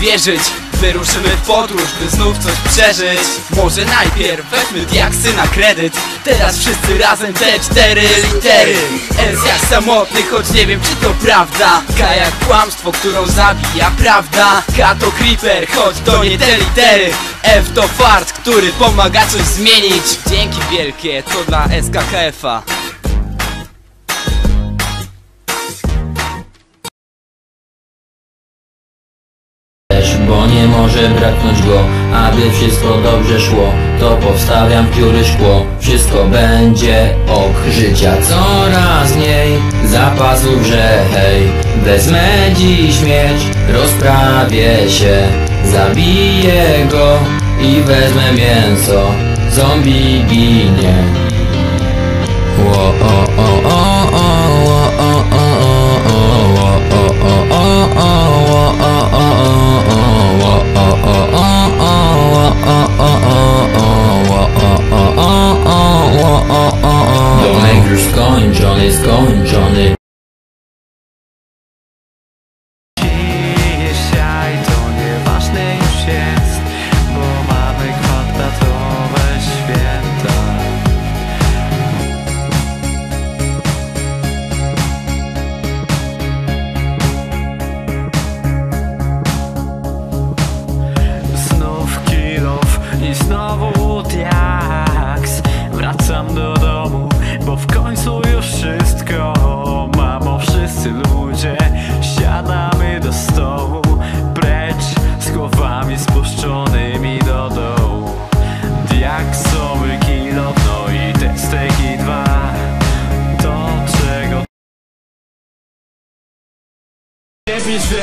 uwierzyć Wyruszymy w podróż, by znów coś przeżyć. Może najpierw weźmy diaksy na kredyt. Teraz wszyscy razem te cztery litery. S jak samotny, choć nie wiem czy to prawda. K jak kłamstwo, którą zabija prawda. K to creeper, choć to nie te litery. F to fart, który pomaga coś zmienić. Dzięki wielkie, to dla SKKF-a może braknąć go Aby wszystko dobrze szło. To powstawiam w dziury szkło. Wszystko będzie ok Życia. Coraz mniej Zapasów, że hej Wezmę dziś miecz Rozprawię się Zabiję go I wezmę mięso. Zombie ginie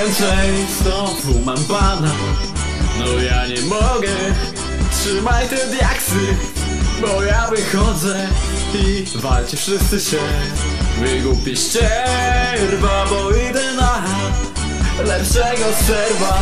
więcej, znowu mam pana. No ja nie mogę, trzymaj te diaksy Bo ja wychodzę i walcie wszyscy się. Wygłupi ścierwa, bo idę na lepszego serwa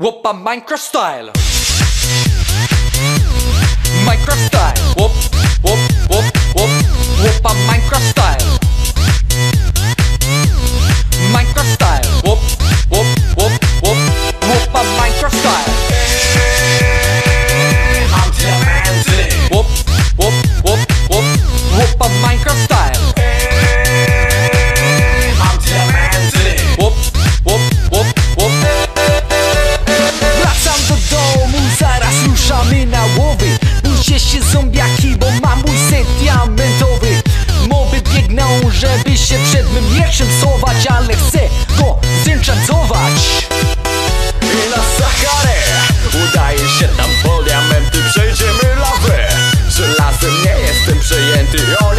Whoppa Minecraft style. Minecraft style. Whoop, whoop, whoop, whoop Whoppa Minecraft style schować Ale chcę go zenchantować I na Saharę Udaje się tam diamenty Przejdziemy lawę. Żelazem nie jestem przejęty O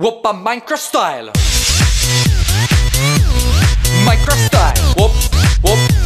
Whoppa Minecraft style. Minecraft style. Whoop, whoop,